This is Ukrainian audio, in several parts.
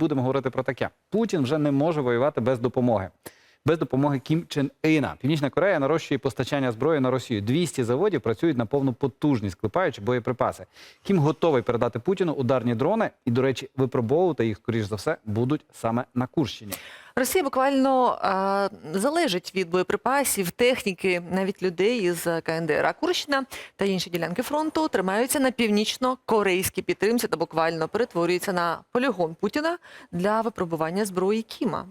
будемо говорити про таке: Путін вже не може воювати без допомоги. Без допомоги Кім Чен Іна. Північна Корея нарощує постачання зброї на Росію. 200 заводів працюють на повну потужність, клепаючи боєприпаси. Кім готовий передати Путіну ударні дрони, і, до речі, випробовувати їх, скоріш за все, будуть саме на Курщині. Росія буквально е, залежить від боєприпасів, техніки, навіть людей із КНДР. А Курщина та інші ділянки фронту тримаються на північно-корейській підтримці та буквально перетворюються на полігон Путіна для випробування зброї Кіма.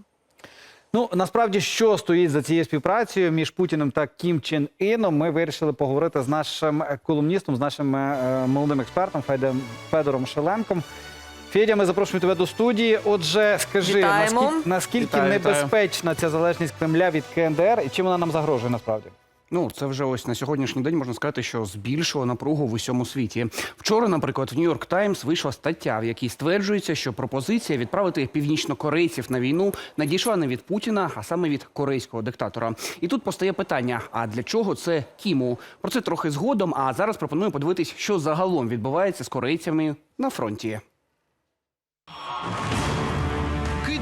Ну насправді, що стоїть за цією співпрацею між Путіним та Кім Чен Іном, ми вирішили поговорити з нашим е, колумністом, з нашим е, молодим експертом Федором Шеленком. Федя, ми запрошуємо тебе до студії. Отже, скажи, Вітаємо. наскільки, наскільки Вітаю, вітаю. небезпечна ця залежність Кремля від КНДР і чим вона нам загрожує насправді? Ну, це вже ось на сьогоднішній день можна сказати, що збільшило напругу в усьому світі. Вчора, наприклад, в Нью-Йорк Таймс вийшла стаття, в якій стверджується, що пропозиція відправити північнокорейців на війну надійшла не від Путіна, а саме від корейського диктатора. І тут постає питання: а для чого це Кіму? Про це трохи згодом. А зараз пропоную подивитись, що загалом відбувається з корейцями на фронті.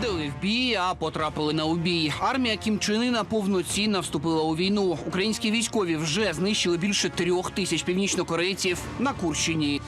Кидали в бій, а потрапили на убій. Армія Кім Чен повноцінно вступила у війну. Українські військові вже знищили більше трьох тисяч північнокорейців на Курщині.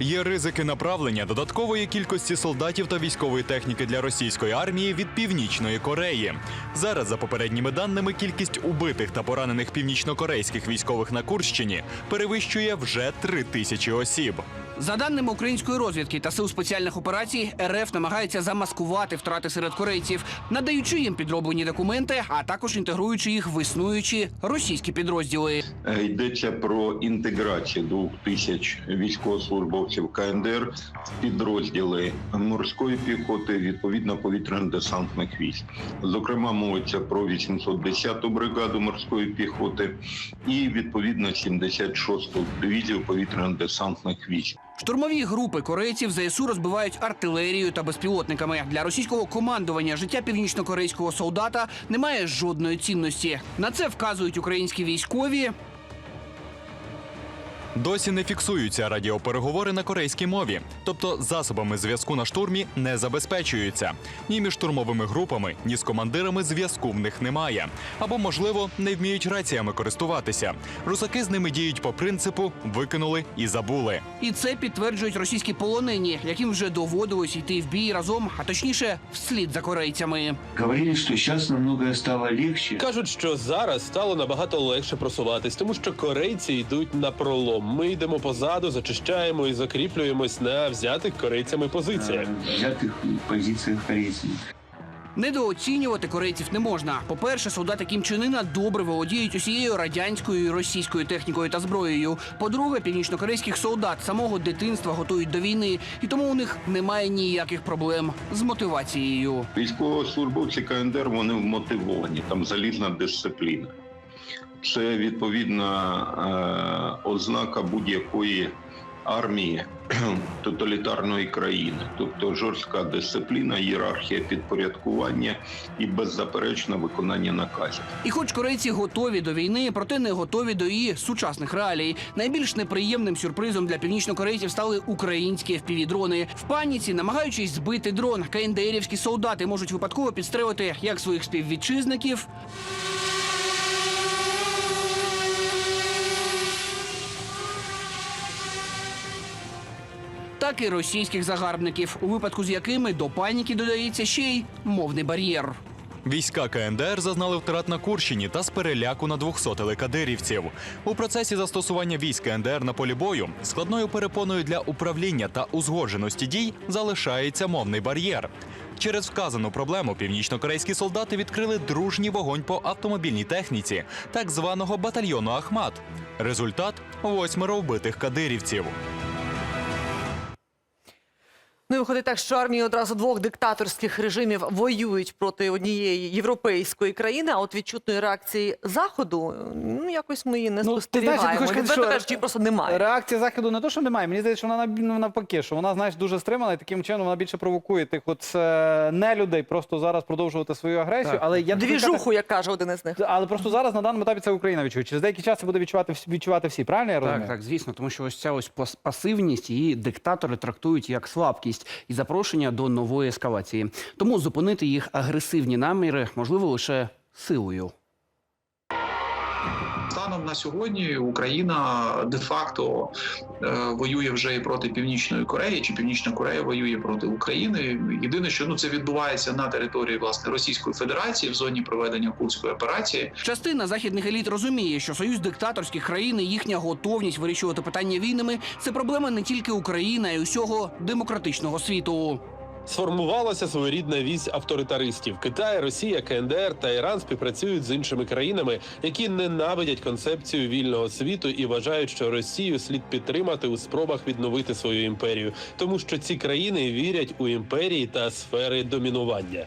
Є ризики направлення додаткової кількості солдатів та військової техніки для російської армії від північної Кореї. Зараз, за попередніми даними, кількість убитих та поранених північнокорейських військових на Курщині перевищує вже три тисячі осіб. За даними української розвідки та сил спеціальних операцій, РФ намагається замаскувати втрати серед корейців, надаючи їм підроблені документи, а також інтегруючи їх в існуючі російські підрозділи. Е, Йдеться про інтеграцію двох тисяч військовослужбовців КНДР в підрозділи морської піхоти, відповідно повітряно-десантних військ. Зокрема, мовиться про 810-ту бригаду морської піхоти і відповідно 76-ту дивізію повітряно-десантних військ. Штурмові групи корейців ЗСУ розбивають артилерією та безпілотниками. Для російського командування життя північнокорейського солдата немає жодної цінності. На це вказують українські військові. Досі не фіксуються радіопереговори на корейській мові, тобто засобами зв'язку на штурмі не забезпечуються. Ні між штурмовими групами, ні з командирами зв'язку в них немає. Або, можливо, не вміють раціями користуватися. Русаки з ними діють по принципу викинули і забули. І це підтверджують російські полонені, яким вже доводилось йти в бій разом, а точніше, вслід за корейцями. Говорили, что сейчас намного стало легче. Кажуть, що зараз стало набагато легше просуватись, тому що корейці йдуть на пролом. Ми йдемо позаду, зачищаємо і закріплюємось на взятих корейцями позиціях. взятых позициях корейцами. Недооцінювати корейців не можна. По-перше, солдати Кім Чен Іна добре володіють усією радянською і російською технікою та зброєю. По-друге, північнокорейських солдат самого дитинства готують до війни, і тому у них немає ніяких проблем з мотивацією. Військовослужбовці КНДР вони вмотивовані, там залізна дисципліна. Це відповідна е, ознака будь-якої армії тоталітарної країни, тобто жорстка дисципліна, ієрархія підпорядкування і беззаперечне виконання наказів. І хоч корейці готові до війни, проте не готові до її сучасних реалій. Найбільш неприємним сюрпризом для північнокорейців стали українські FPV-дрони. В паніці, намагаючись збити дрон, КНДРівські солдати можуть випадково підстрелити як своїх співвітчизників. Так і російських загарбників, у випадку з якими до паніки додається ще й мовний бар'єр. Війська КНДР зазнали втрат на Курщині та з переляку на 200 кадирівців. У процесі застосування військ КНДР на полі бою складною перепоною для управління та узгодженості дій залишається мовний бар'єр. Через вказану проблему північнокорейські солдати відкрили дружній вогонь по автомобільній техніці так званого батальйону Ахмат. Результат восьмеро вбитих кадирівців. Ну і виходить так, що армії одразу двох диктаторських режимів воюють проти однієї європейської країни, а от відчутної реакції заходу, ну якось ми її не Ну, ти знаєш, я спостерігаємо. що кажучи, її просто немає. Реакція заходу не то, що немає. Мені здається, що вона ну, навпаки, що вона, знаєш, дуже стримана, і таким чином вона більше провокує тих от е, не людей просто зараз продовжувати свою агресію. Так. Але я Двіжуху, як каже один із них. Але просто зараз на даному етапі це Україна відчує. Через деякий час це буде відчувати всі- відчувати всі. Правильно я розумію? Так, так, звісно, тому що ось ця ось пас- пасивність її диктатори трактують як слабкість і запрошення до нової ескалації. Тому зупинити їх агресивні наміри можливо лише силою. Станом на сьогодні Україна де-факто е, воює вже і проти Північної Кореї, чи Північна Корея воює проти України. Єдине, що ну це відбувається на території власне Російської Федерації в зоні проведення курської операції. Частина західних еліт розуміє, що союз диктаторських країн і їхня готовність вирішувати питання війнами це проблема не тільки України, а й усього демократичного світу. Сформувалася своєрідна вісь авторитаристів. Китай, Росія, КНДР та Іран співпрацюють з іншими країнами, які ненавидять концепцію вільного світу і вважають, що Росію слід підтримати у спробах відновити свою імперію, тому що ці країни вірять у імперії та сфери домінування.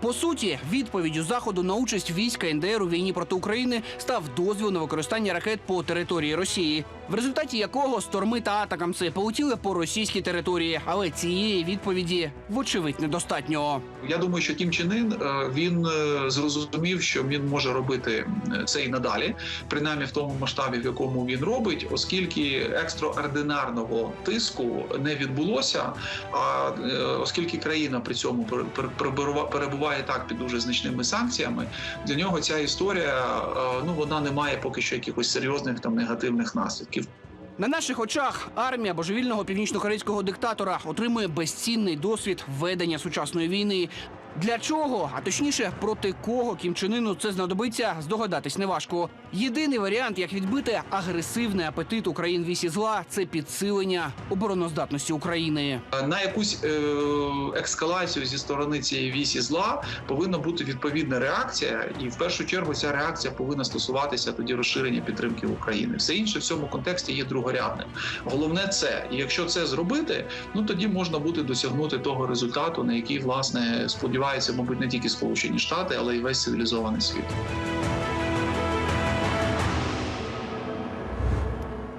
По суті, відповіддю заходу на участь війська НДР у війні проти України став дозвіл на використання ракет по території Росії, в результаті якого сторми та атакамси полетіли по російській території. Але цієї відповіді вочевидь недостатньо. Я думаю, що Кім Чен Ін е, він е, зрозумів, що він може робити е, це і надалі, принаймні в тому масштабі, в якому він робить, оскільки екстраординарного тиску не відбулося. А оскільки країна при цьому пер- пер- перебува- перебуває так під дуже значними санкціями, для нього ця історія е, ну вона не має поки що якихось серйозних там негативних наслідків. На наших очах армія божевільного північнокорейського диктатора отримує безцінний досвід ведення сучасної війни. Для чого, а точніше, проти кого Кім Чен Іну це знадобиться, здогадатись неважко. Єдиний варіант, як відбити агресивний апетит Україн вісі зла, це підсилення обороноздатності України. На якусь е, ескалацію зі сторони цієї вісі зла повинна бути відповідна реакція, і в першу чергу ця реакція повинна стосуватися тоді розширення підтримки України. Все інше в цьому контексті є другорядним. Головне це, і якщо це зробити, ну тоді можна буде досягнути того результату, на який власне сподіваються, мабуть, не тільки Сполучені Штати, але й весь цивілізований світ.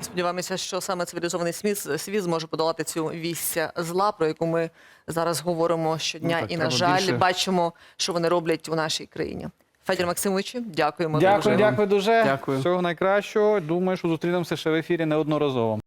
Сподіваємося, що саме цивілізований світ, світ зможе подолати цю вісь зла, про яку ми зараз говоримо щодня, Ну так, і на жаль, більше. бачимо, що вони роблять у нашій країні. Федір Максимович, дякуємо Дякую, дуже. дякую дуже. Дякую. Всього найкращого. Думаю, що зустрінемося ще в ефірі неодноразово.